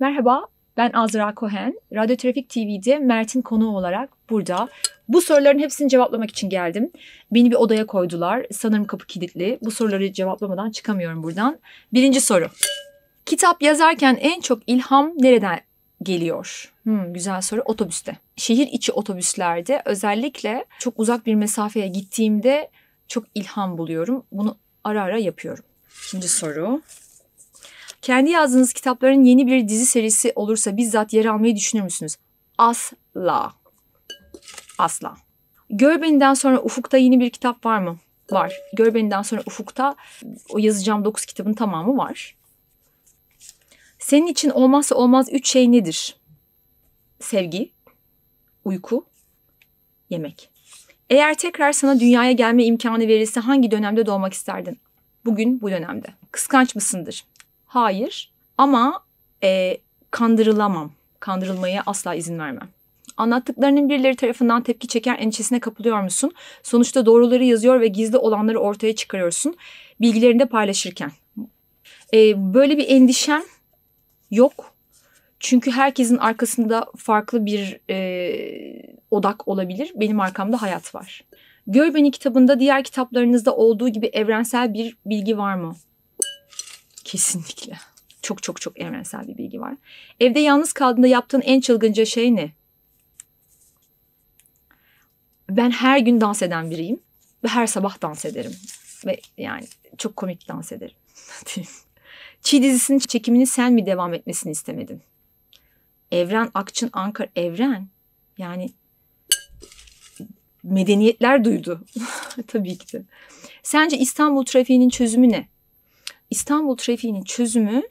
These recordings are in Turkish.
Merhaba, ben Azra Cohen. Radyo Trafik TV'de Mert'in konuğu olarak burada. Bu soruların hepsini cevaplamak için geldim. Beni bir odaya koydular. Sanırım kapı kilitli. Bu soruları cevaplamadan çıkamıyorum buradan. Birinci soru. Kitap yazarken en çok ilham nereden geliyor? Hmm, güzel soru. Otobüste. Şehir içi otobüslerde özellikle çok uzak bir mesafeye gittiğimde çok ilham buluyorum. Bunu ara ara yapıyorum. İkinci soru. Kendi yazdığınız kitapların yeni bir dizi serisi olursa bizzat yer almayı düşünür müsünüz? Asla. Asla. Görbeni'den sonra Ufuk'ta yeni bir kitap var mı? Var. Görbeni'den sonra Ufuk'ta o yazacağım 9 kitabın tamamı var. Senin için olmazsa olmaz 3 şey nedir? Sevgi, uyku, yemek. Eğer tekrar sana dünyaya gelme imkanı verilse hangi dönemde doğmak isterdin? Bugün bu dönemde. Kıskanç mısındır? Hayır ama e, kandırılamam. Kandırılmaya asla izin vermem. Anlattıklarının birileri tarafından tepki çeken endişesine kapılıyor musun? Sonuçta doğruları yazıyor ve gizli olanları ortaya çıkarıyorsun. Bilgilerini de paylaşırken. E, böyle bir endişem yok. Çünkü herkesin arkasında farklı bir e, odak olabilir. Benim arkamda hayat var. Gör Beni kitabında diğer kitaplarınızda olduğu gibi evrensel bir bilgi var mı? Kesinlikle. Çok çok çok evrensel bir bilgi var. Evde yalnız kaldığında yaptığın en çılgınca şey ne? Ben her gün dans eden biriyim ve her sabah dans ederim. Ve yani çok komik dans ederim. Çiğ dizisinin çekimini sen mi devam etmesini istemedin? Evren Akçın Ankara Evren yani medeniyetler duydu. Tabii ki de. Sence İstanbul trafiğinin çözümü ne? İstanbul trafiğinin çözümü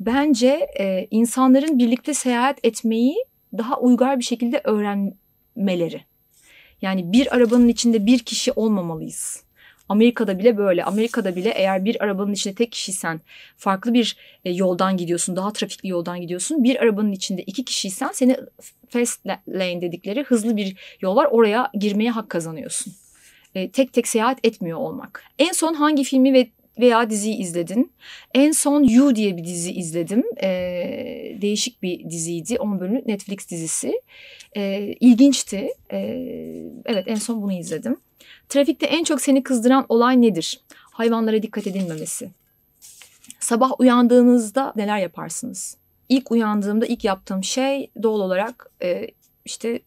bence e, insanların birlikte seyahat etmeyi daha uygar bir şekilde öğrenmeleri. Yani bir arabanın içinde bir kişi olmamalıyız. Amerika'da bile böyle. Amerika'da bile eğer bir arabanın içinde tek kişiysen farklı bir e, yoldan gidiyorsun, daha trafikli yoldan gidiyorsun. Bir arabanın içinde iki kişiysen seni fast lane dedikleri hızlı bir yol var. Oraya girmeye hak kazanıyorsun. E, tek tek seyahat etmiyor olmak. En son hangi filmi ve veya diziyi izledin. En son You diye bir dizi izledim. E, değişik bir diziydi. 10 bölümlük Netflix dizisi. E, ilginçti. E, evet en son bunu izledim. Trafikte en çok seni kızdıran olay nedir? Hayvanlara dikkat edilmemesi. Sabah uyandığınızda neler yaparsınız? İlk uyandığımda ilk yaptığım şey doğal olarak e, işte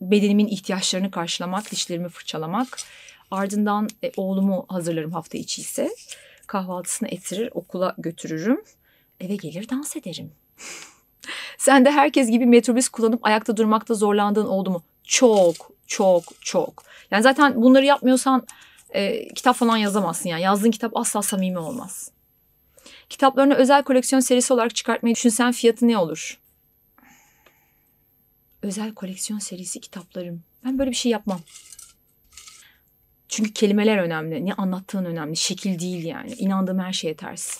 bedenimin ihtiyaçlarını karşılamak, dişlerimi fırçalamak. Ardından e, oğlumu hazırlarım hafta içi ise. Kahvaltısını ettirir, okula götürürüm. Eve gelir dans ederim. Sen de herkes gibi metrobüs kullanıp ayakta durmakta zorlandığın oldu mu? Çok, çok, çok. Yani zaten bunları yapmıyorsan e, kitap falan yazamazsın yani. Yazdığın kitap asla samimi olmaz. Kitaplarını özel koleksiyon serisi olarak çıkartmayı düşünsen fiyatı ne olur? Özel koleksiyon serisi kitaplarım. Ben böyle bir şey yapmam. Çünkü kelimeler önemli. Ne anlattığın önemli. Şekil değil yani. İnandığım her şeye ters.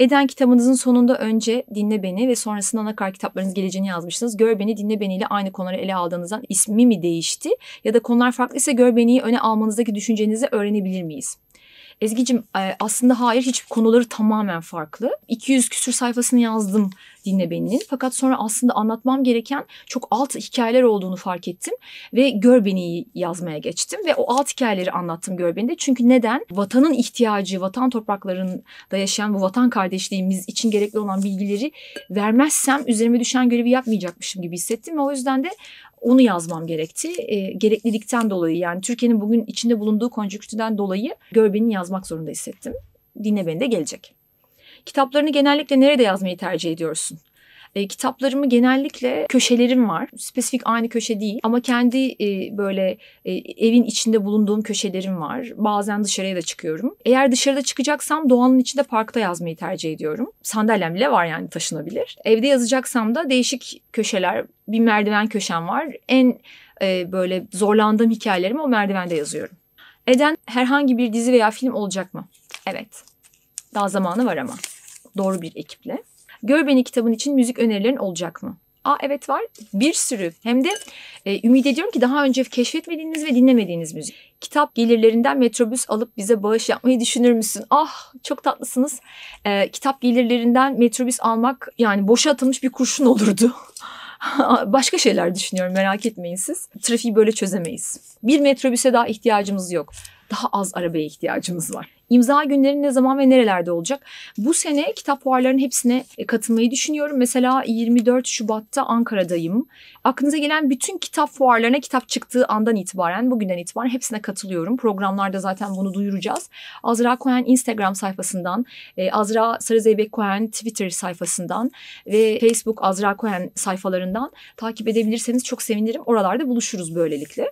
Eden kitabınızın sonunda önce Dinle Beni ve sonrasında Anakar kitaplarınız geleceğini yazmışsınız. Gör Beni, Dinle Beni ile aynı konuları ele aldığınızdan ismi mi değişti? Ya da konular farklıysa Gör Beni'yi öne almanızdaki düşüncenizi öğrenebilir miyiz? Ezgi'cim e, aslında hayır hiç konuları tamamen farklı. 200 küsür sayfasını yazdım Dinle Beni'nin. Fakat sonra aslında anlatmam gereken çok alt hikayeler olduğunu fark ettim. Ve Gör Beni'yi yazmaya geçtim. Ve o alt hikayeleri anlattım Gör Beni'de. Çünkü neden? Vatanın ihtiyacı, vatan topraklarında yaşayan bu vatan kardeşliğimiz için gerekli olan bilgileri vermezsem üzerime düşen görevi yapmayacakmışım gibi hissettim. Ve o yüzden de onu yazmam gerekti. E, gereklilikten dolayı yani Türkiye'nin bugün içinde bulunduğu konjüktürden dolayı Görben'i yazmak zorunda hissettim. Dinle beni de gelecek. Kitaplarını genellikle nerede yazmayı tercih ediyorsun? E, kitaplarımı genellikle köşelerim var. Spesifik aynı köşe değil ama kendi e, böyle e, evin içinde bulunduğum köşelerim var. Bazen dışarıya da çıkıyorum. Eğer dışarıda çıkacaksam doğanın içinde parkta yazmayı tercih ediyorum. Sandalyem bile var yani taşınabilir. Evde yazacaksam da değişik köşeler, bir merdiven köşem var. En e, böyle zorlandığım hikayelerimi o merdivende yazıyorum. Eden herhangi bir dizi veya film olacak mı? Evet. Daha zamanı var ama. Doğru bir ekiple. Gör Beni kitabın için müzik önerilerin olacak mı? Aa evet var. Bir sürü. Hem de e, ümit ediyorum ki daha önce keşfetmediğiniz ve dinlemediğiniz müzik. Kitap gelirlerinden metrobüs alıp bize bağış yapmayı düşünür müsün? Ah çok tatlısınız. E, kitap gelirlerinden metrobüs almak yani boşa atılmış bir kurşun olurdu. Başka şeyler düşünüyorum merak etmeyin siz. Trafiği böyle çözemeyiz. Bir metrobüse daha ihtiyacımız yok. Daha az arabaya ihtiyacımız var. İmza günleri ne zaman ve nerelerde olacak? Bu sene kitap fuarlarının hepsine e, katılmayı düşünüyorum. Mesela 24 Şubat'ta Ankara'dayım. Aklınıza gelen bütün kitap fuarlarına kitap çıktığı andan itibaren, bugünden itibaren hepsine katılıyorum. Programlarda zaten bunu duyuracağız. Azra Cohen Instagram sayfasından, e, Azra Sarızeybek Cohen Twitter sayfasından ve Facebook Azra Cohen sayfalarından takip edebilirseniz çok sevinirim. Oralarda buluşuruz böylelikle.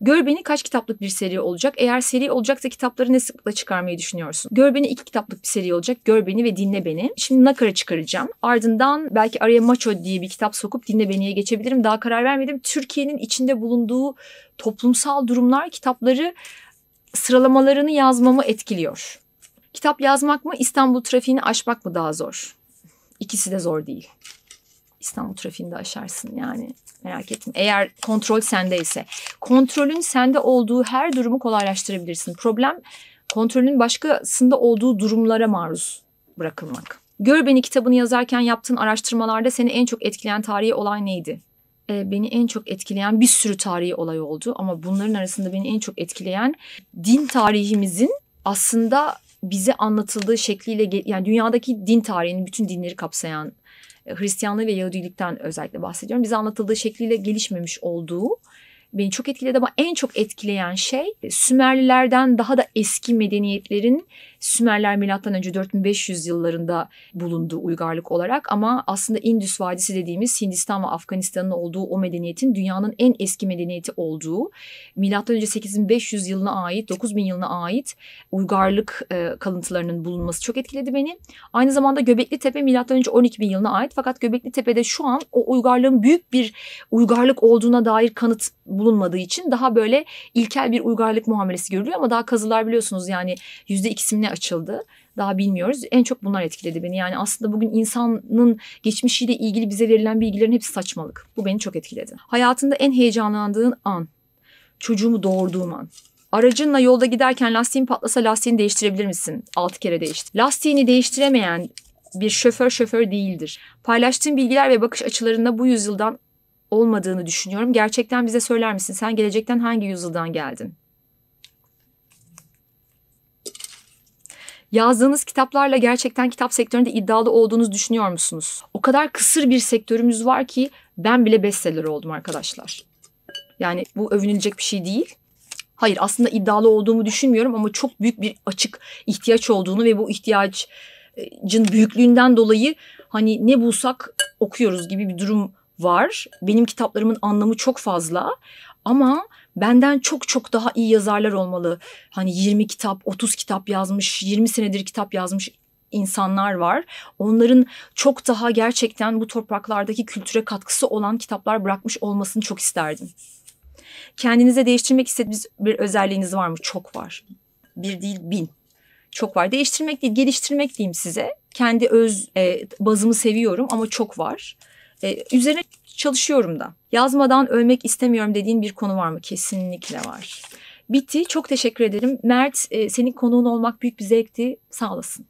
Gör Beni kaç kitaplık bir seri olacak? Eğer seri olacaksa kitapları ne sıklıkla çıkarmayı düşünüyorsun? Gör Beni iki kitaplık bir seri olacak. Gör Beni ve Dinle Beni. Şimdi Nakar'ı çıkaracağım. Ardından belki araya Macho diye bir kitap sokup Dinle Beni'ye geçebilirim. Daha karar vermedim. Türkiye'nin içinde bulunduğu toplumsal durumlar kitapları sıralamalarını yazmamı etkiliyor. Kitap yazmak mı İstanbul trafiğini aşmak mı daha zor? İkisi de zor değil. İstanbul trafiğinde aşarsın yani merak etme. Eğer kontrol sendeyse. Kontrolün sende olduğu her durumu kolaylaştırabilirsin. Problem kontrolün başkasında olduğu durumlara maruz bırakılmak. Gör Beni kitabını yazarken yaptığın araştırmalarda seni en çok etkileyen tarihi olay neydi? Ee, beni en çok etkileyen bir sürü tarihi olay oldu ama bunların arasında beni en çok etkileyen din tarihimizin aslında bize anlatıldığı şekliyle yani dünyadaki din tarihinin bütün dinleri kapsayan Hristiyanlığı ve Yahudilikten özellikle bahsediyorum. Bize anlatıldığı şekliyle gelişmemiş olduğu beni çok etkiledi ama en çok etkileyen şey Sümerlilerden daha da eski medeniyetlerin Sümerler milattan önce 4500 yıllarında bulunduğu uygarlık olarak ama aslında Indus Vadisi dediğimiz Hindistan ve Afganistan'ın olduğu o medeniyetin dünyanın en eski medeniyeti olduğu milattan önce 8500 yılına ait 9000 yılına ait uygarlık e, kalıntılarının bulunması çok etkiledi beni. Aynı zamanda Göbekli Tepe milattan önce 12000 yılına ait fakat Göbekli Tepe'de şu an o uygarlığın büyük bir uygarlık olduğuna dair kanıt bulunmadığı için daha böyle ilkel bir uygarlık muamelesi görülüyor ama daha kazılar biliyorsunuz yani yüzde ikisini ne açıldı daha bilmiyoruz. En çok bunlar etkiledi beni. Yani aslında bugün insanın geçmişiyle ilgili bize verilen bilgilerin hepsi saçmalık. Bu beni çok etkiledi. Hayatında en heyecanlandığın an, çocuğumu doğurduğum an. Aracınla yolda giderken lastiğin patlasa lastiğini değiştirebilir misin? Altı kere değişti. Lastiğini değiştiremeyen bir şoför şoför değildir. Paylaştığın bilgiler ve bakış açılarında bu yüzyıldan olmadığını düşünüyorum. Gerçekten bize söyler misin? Sen gelecekten hangi yüzyıldan geldin? Yazdığınız kitaplarla gerçekten kitap sektöründe iddialı olduğunuzu düşünüyor musunuz? O kadar kısır bir sektörümüz var ki ben bile bestseller oldum arkadaşlar. Yani bu övünülecek bir şey değil. Hayır aslında iddialı olduğumu düşünmüyorum ama çok büyük bir açık ihtiyaç olduğunu ve bu ihtiyacın büyüklüğünden dolayı hani ne bulsak okuyoruz gibi bir durum var. Benim kitaplarımın anlamı çok fazla ama benden çok çok daha iyi yazarlar olmalı. Hani 20 kitap, 30 kitap yazmış, 20 senedir kitap yazmış insanlar var. Onların çok daha gerçekten bu topraklardaki kültüre katkısı olan kitaplar bırakmış olmasını çok isterdim. Kendinize değiştirmek istediğiniz bir özelliğiniz var mı? Çok var. Bir değil bin. Çok var. Değiştirmek değil, geliştirmek diyeyim size. Kendi öz e, bazımı seviyorum ama çok var. E, üzerine çalışıyorum da. Yazmadan ölmek istemiyorum dediğin bir konu var mı? Kesinlikle var. Bitti. Çok teşekkür ederim. Mert e, senin konuğun olmak büyük bir zevkti. Sağ olasın.